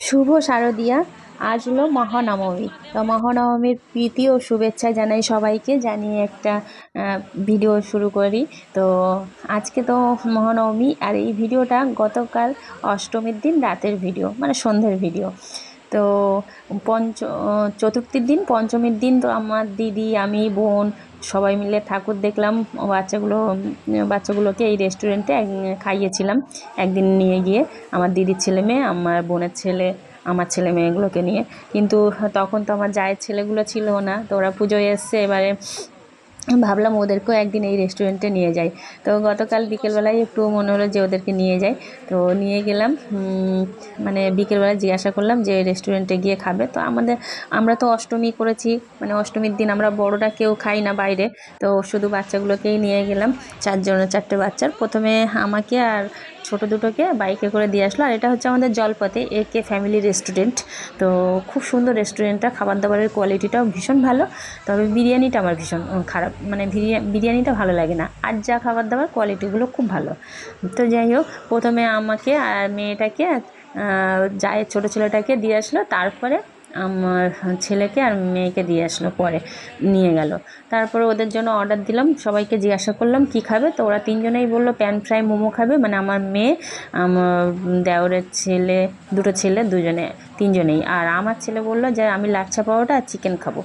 শুভ শারদিয়া। আজ হলো মহানবমী। তো মহানবমীর প্রীতি ও শুভেচ্ছা জানাই সবাইকে। জানিয়ে একটা ভিডিও শুরু করি। তো আজকে তো মহানবমী। আর এই ভিডিওটা গতকাল অষ্টমীর দিন, রাতের ভিডিও মানে সন্ধ্যের ভিডিও। তো পঞ্চ, চতুর্থীর দিন, পঞ্চমীর দিন তো আমার দিদি, আমি, বোন সবাই মিলে ঠাকুর দেখলাম। বাচ্চাগুলো, বাচ্চাগুলোকে এই রেস্টুরেন্টে খাইয়েছিলাম। একদিন নিয়ে গিয়ে আমার দিদির ছেলে মেয়ে, আমার বোনের ছেলে, আমার ছেলে মেয়েগুলোকে নিয়ে। কিন্তু তখন তো আমার জায়ের ছেলেগুলো ছিল না। তো ওরা পুজোয় এসছে, এবারে ভাবলাম ওদেরকেও একদিন এই রেস্টুরেন্টে নিয়ে যাই। তো গতকাল বিকেলবেলায় একটু মনে হলো যে ওদেরকে নিয়ে যাই। তো নিয়ে গেলাম মানে বিকেলবেলায় জিজ্ঞাসা করলাম যে রেস্টুরেন্টে গিয়ে খাবে। তো আমাদের, আমরা তো অষ্টমী করেছি মানে অষ্টমীর দিন আমরা বড়রা কেউ খাই না বাইরে। তো শুধু বাচ্চাগুলোকেই নিয়ে গেলাম, চারজন, চারটে বাচ্চার। প্রথমে আমাকে আর ছোট দুটোকে বাইকে করে দিয়ে আসলো। আর এটা হচ্ছে আমাদের জলপথে এ কে ফ্যামিলি রেস্টুরেন্ট তো খুব সুন্দর রেস্টুরেন্টটা খাবার দাবারের কোয়ালিটিটাও ভীষণ ভালো। তবে বিরিয়ানিটা আমার ভীষণ খারাপ মানে বিরিয়া- বিরিয়ানিটা ভালো লাগে না। আর যা খাবার দাবার কোয়ালিটিগুলো খুব ভালো। তো যাই হোক, প্রথমে আমাকে আর মেয়েটাকে জায়ের ছোটো ছেলেটাকে দিয়ে আসলো। তারপরে আমার ছেলেকে আর মেয়েকে দিয়ে আসলো পরে নিয়ে গেল। তারপরে ওদের জন্য অর্ডার দিলাম। সবাইকে জিজ্ঞাসা করলাম, কি খাবে? তো ওরা তিনজনেই বলল প্যান ফ্রাই মোমো খাবে। মানে আমার মেয়ে, আমার দেওরের ছেলে, দুটো ছেলে, দুজনে, তিনজনেই। আর আমার ছেলে বলল যে, আমি লাচ্ছা পাওয়াটা আর চিকেন খাব।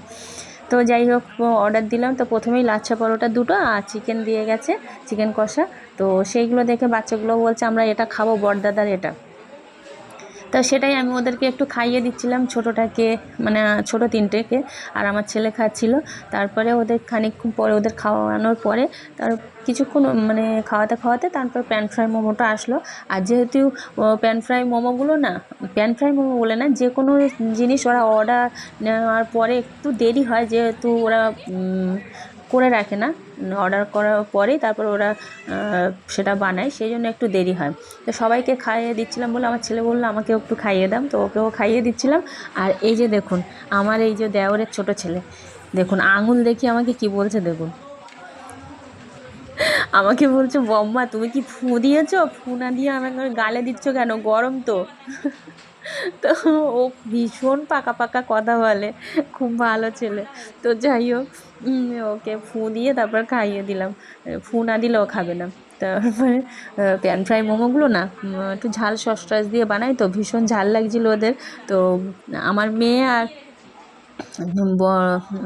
তো যাই হোক অর্ডার দিলাম। তো প্রথমেই লাচ্ছা পরোটা দুটো আর চিকেন দিয়ে গেছে চিকেন কষা। তো সেইগুলো দেখে বাচ্চাগুলো বলছে, আমরা এটা খাব, বড়দাদার এটা। তা সেটাই আমি ওদেরকে একটু খাইয়ে দিচ্ছিলাম ছোটোটাকে মানে ছোটো তিনটেকে, আর আমার ছেলে খাচ্ছিল। তারপরে ওদের খানিকক্ষণ পরে ওদের খাওয়ানোর পরে তার কিছুক্ষণ মানে খাওয়াতে খাওয়াতে তারপর প্যান ফ্রাই মোমোটা আসলো। আর যেহেতু প্যান ফ্রাই মোমোগুলো না প্যান ফ্রাই মোমো বলে না, যে কোনো জিনিস ওরা অর্ডার নেওয়ার পরে একটু দেরি হয়, যেহেতু ওরা করে রাখে না। অর্ডার করার পরেই তারপর ওরা সেটা বানায়, সেই জন্য একটু দেরি হয়। তো সবাইকে খাইয়ে দিচ্ছিলাম বলে আমার ছেলে বলল আমাকে একটু খাইয়ে দাম তো ওকেও খাইয়ে দিচ্ছিলাম। আর এই যে দেখুন, আমার এই যে দেওরের ছোট ছেলে, দেখুন, আঙুল দেখি আমাকে কি বলছে দেখুন। আমাকে বলছে, বম্মা, তুমি কি ফু দিয়েছ? ফু না দিয়ে আমাকে গালে দিচ্ছ কেন? গরম তো। তো ও ভীষণ পাকা পাকা কথা বলে, খুব ভালো ছেলে। তো যাই হোক ওকে ফু দিয়ে তারপর খাইয়ে দিলাম। ফু না দিলেও খাবে না। তারপরে প্যান ফ্রাই মোমোগুলো না একটু ঝাল সস টস দিয়ে বানাই তো, ভীষণ ঝাল লাগছিল ওদের। তো আমার মেয়ে আর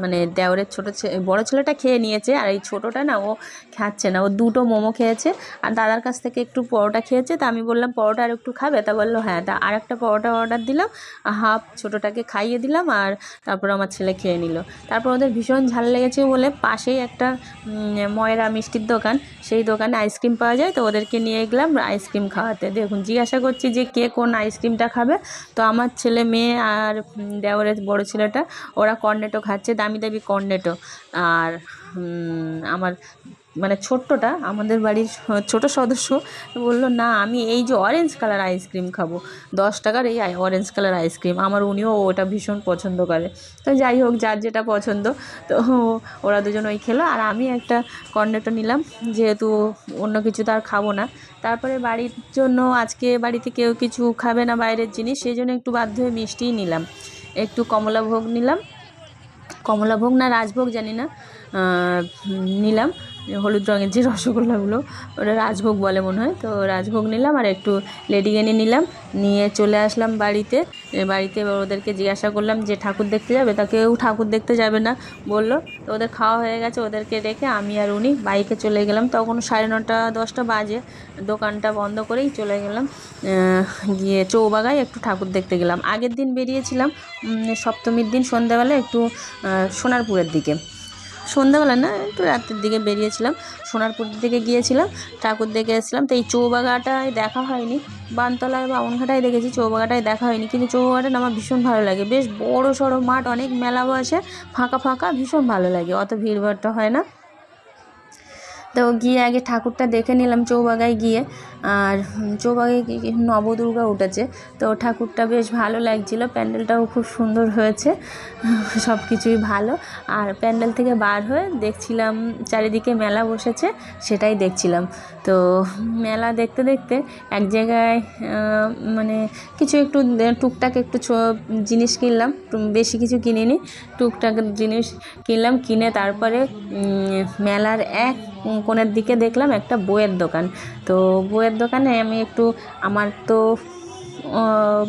মানে দেওরের ছোটো বড়ো ছেলেটা খেয়ে নিয়েছে আর এই ছোটোটা না ও খাচ্ছে না। ও দুটো মোমো খেয়েছে আর দাদার কাছ থেকে একটু পরোটা খেয়েছে। তা আমি বললাম পরোটা আর একটু খাবে? তা বলল হ্যাঁ। তা আর একটা পরোটা অর্ডার দিলাম হাফ ছোটোটাকে খাইয়ে দিলাম আর তারপর আমার ছেলে খেয়ে নিল। তারপর ওদের ভীষণ ঝাল লেগেছে বলে পাশেই একটা ময়রা মিষ্টির দোকান সেই দোকানে আইসক্রিম পাওয়া যায়। তো ওদেরকে নিয়ে গেলাম আইসক্রিম খাওয়াতে। দেখুন জিজ্ঞাসা করছি যে কে কোন আইসক্রিমটা খাবে? তো আমার ছেলে মেয়ে আর উম, দেওরের বড় ছেলেটা ওরা কর্নেটো খাচ্ছে, দামি দামি কর্নেটো আর আমার মানে ছোট্টটা, আমাদের বাড়ির ছোট সদস্য বলল, না, আমি এই যে অরেঞ্জ কালার আইসক্রিম খাব। দশ টাকার এই অরেঞ্জ কালার আইসক্রিম আমার উনিও ওটা ভীষণ পছন্দ করে। তো যাই হোক, যার যেটা পছন্দ, তো ওরা দুজন ওই খেলো। আর আমি একটা কর্নেটো নিলাম, যেহেতু অন্য কিছু তো আর খাব না। তারপরে বাড়ির জন্য আজকে বাড়িতে কেউ কিছু খাবে না বাইরের জিনিস, সেই জন্য একটু বাধ্য হয়ে মিষ্টিই নিলাম। একটু কমলাভোগ নিলাম কমলাভোগ না রাজভোগ জানি না নিলাম। হলুদ রঙের যে রসগোল্লাগুলো, ওটা রাজভোগ বলে মনে হয়। তো রাজভোগ নিলাম আর একটু লেডিকেনি নিলাম। নিয়ে চলে আসলাম বাড়িতে। বাড়িতে ওদেরকে জিজ্ঞাসা করলাম যে, ঠাকুর দেখতে যাবে? তা কেউ ঠাকুর দেখতে যাবে না বলল। তো ওদের খাওয়া হয়ে গেছে, ওদেরকে রেখে আমি আর উনি বাইকে চলে গেলাম। তখন সাড়ে নটা, দশটা বাজে। দোকানটা বন্ধ করেই চলে গেলাম। গিয়ে চৌবাগায় একটু ঠাকুর দেখতে গেলাম। আগের দিন বেরিয়েছিলাম সপ্তমীর দিন সন্ধ্যাবেলা একটু সোনারপুরের দিকে। সন্ধ্যাবেলা না, একটু রাতের দিকে বেরিয়েছিলাম, সোনারপুর দিকে গিয়েছিলাম, ঠাকুর দেখে এসেছিলাম, তো এই চৌবাগাটায় দেখা হয়নি বানতলায় বা অনঘাটায় দেখেছি, চৌবাগাটায় দেখা হয়নি, কিন্তু চৌবাগাটা আমার ভীষণ ভালো লাগে, বেশ বড় সড়ো মাঠ, অনেক মেলা বসে ফাঁকা ফাঁকা ভীষণ ভালো লাগে, অত ভিড়ভাড়টা হয় না। তো গিয়ে আগে ঠাকুরটা দেখে নিলাম চৌবাগায় গিয়ে। আর চৌবাগায় গিয়ে নবদুর্গা উঠেছে। তো ঠাকুরটা বেশ ভালো লাগছিল। প্যান্ডেলটাও খুব সুন্দর হয়েছে। সব কিছুই ভালো। আর প্যান্ডেল থেকে বার হয়ে দেখছিলাম চারিদিকে মেলা বসেছে, সেটাই দেখছিলাম। তো মেলা দেখতে দেখতে এক জায়গায় মানে কিছু একটু, টুকটাক একটু জিনিস কিনলাম। বেশি কিছু কিনিনি। টুকটাক জিনিস কিনলাম। কিনে তারপরে মেলার এক কোণের দিকে দেখলাম একটা বইয়ের দোকান। তো বইয়ের দোকানে আমি একটু, আমার তো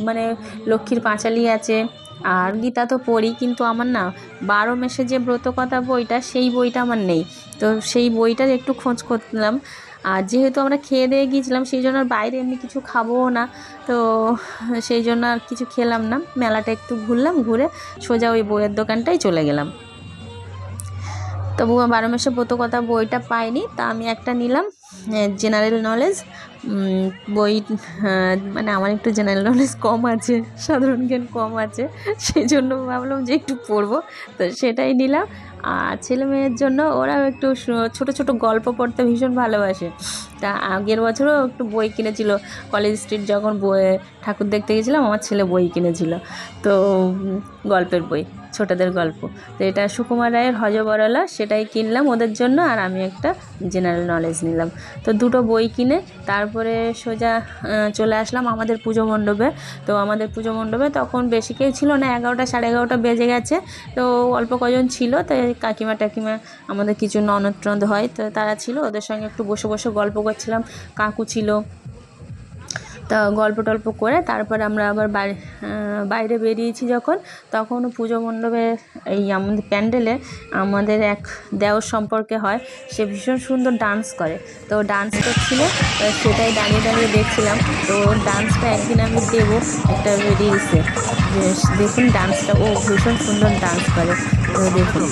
মানে লক্ষ্মীর পাঁচালি আছে, আর গীতা তো পড়ি, কিন্তু আমার না বারো মেশে যে ব্রতকথা বইটা, সেই বইটা আমার নেই। তো সেই বইটার একটু খোঁজ করলাম, আর যেহেতু আমরা খেয়ে দিয়ে গিয়েছিলাম, সেই জন্য আর বাইরে এমনি কিছু খাবোও না। তো সেই জন্য আর কিছু খেলাম না। মেলাটা একটু ঘুরলাম, ঘুরে সোজা ওই বইয়ের দোকানটাই চলে গেলাম। তবু বারো মাসে ব্রতকথা বইটা পাইনি, তা আমি একটা নিলাম জেনারেল নলেজ বই মানে আমার একটু জেনারেল নলেজ কম আছে, সাধারণ জ্ঞান কম আছে, সেই জন্য ভাবলাম যে একটু পড়ব, তো সেটাই নিলাম, আর ছেলে মেয়ের জন্য ওরাও একটু ছোট ছোট গল্প পড়তে ভীষণ ভালোবাসে, তা আগের বছরও একটু বই কিনেছিল কলেজ স্ট্রিট যখন বই ঠাকুর দেখতে গেছিলাম, আমার ছেলে বই কিনেছিল, তো গল্পের বই ছোটদের গল্প। তো এটা সুকুমার রায়ের হজবরলা, সেটাই কিনলাম ওদের জন্য আর আমি একটা জেনারেল নলেজ নিলাম। তো দুটো বই কিনে তারপরে সোজা চলে আসলাম আমাদের পুজো মণ্ডপে। তো আমাদের পুজো মণ্ডপে তখন বেশি কেউ ছিল না, এগারোটা সাড়ে এগারোটা বেজে গেছে। তো অল্প কজন ছিল তাই কাকিমা টাকিমা, আমাদের কিছু ননদ টনদ হয়, তো তারা ছিল। ওদের সঙ্গে একটু বসে বসে গল্প করছিলাম। কাকু ছিল তা গল্প টল্প করে তারপর আমরা আবার বাইরে বেরিয়েছি যখন তখন পুজো মণ্ডপে এই আমাদের প্যান্ডেলে আমাদের এক দেওর সম্পর্কে হয়, সে ভীষণ সুন্দর ডান্স করে। তো ডান্স করছিল সেটাই দাঁড়িয়ে দাঁড়িয়ে দেখছিলাম। তো ডান্সটা একদিন আমি দেবো একটা রিলসে দেখুন ডান্সটা, ও ভীষণ সুন্দর ডান্স করে। দেখুন।